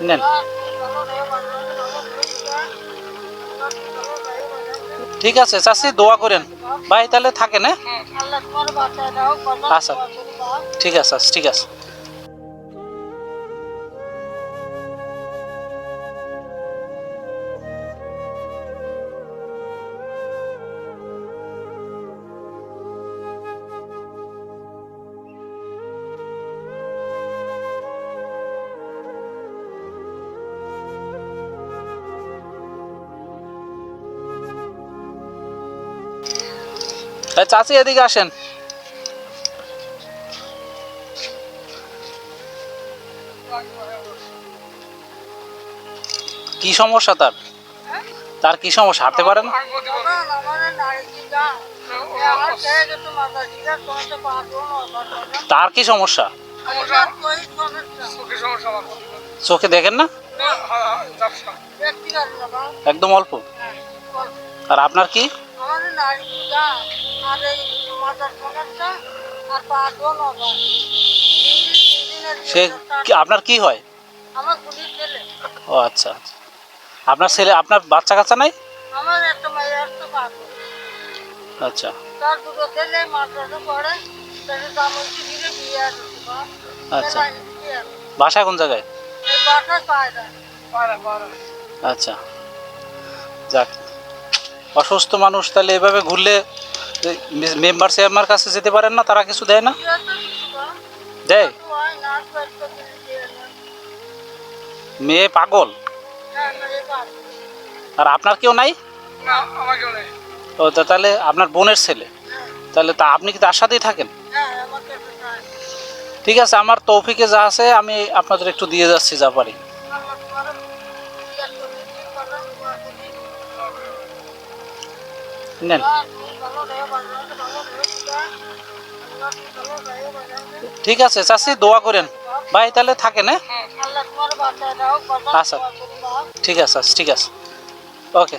নেন। ঠিক আছে চাষি দোয়া করেন। ভাই তাহলে থাকেন হ্যাঁ? বাচ্চা দাও আচ্ছা। ঠিক আছে আচ্ছা, ঠিক আছে। এই চাচি এদিকে আসেন। কি সমস্যা তার? তার কি সমস্যা? হাঁটতে পারে না তার কি সমস্যা? চোখে দেখেন না? একদম অল্প। আর আপনার কি? আর এই মাথার সমস্যা আর পা দোনো সে কি- আপনার কি হয়? আমার গুলি ছেলে। ও আচ্ছা আচ্ছা। আপনার ছেলে আপনার বাচ্চা কাচ্চা নাই? আমার একটা মেয়ে আচ্ছা। তার দুটো ছেলে মাদ্রাসা পড়ে তাদের ধীরে বিয়ে আসছে আচ্ছা। বাসা কোন জায়গায়? বাসা আচ্ছা। যাক। অসুস্থ মানুষ তাহলে এভাবে ঘুরলে মেম্বার চেয়ারম্যার কাছে যেতে পারেন না, তারা কিছু দেয় না? দেয়? মেয়ে পাগল? আর আপনার কেউ নাই? ও তাহলে আপনার বোনের ছেলে। তাহলে তা আপনি কি তার সাথেই থাকেন? ঠিক আছে, আমার তৌফিকে যা আছে আমি আপনাদের একটু দিয়ে যাচ্ছি, যা পারি। নেন। ঠিক আছে চাষি দোয়া করেন। ভাই তাহলে থাকেন হ্যাঁ? আল্লাহ তোমার বাচ্চা দাও কথা আচ্ছা। ঠিক আছে আচ্ছা, ঠিক আছে। ওকে।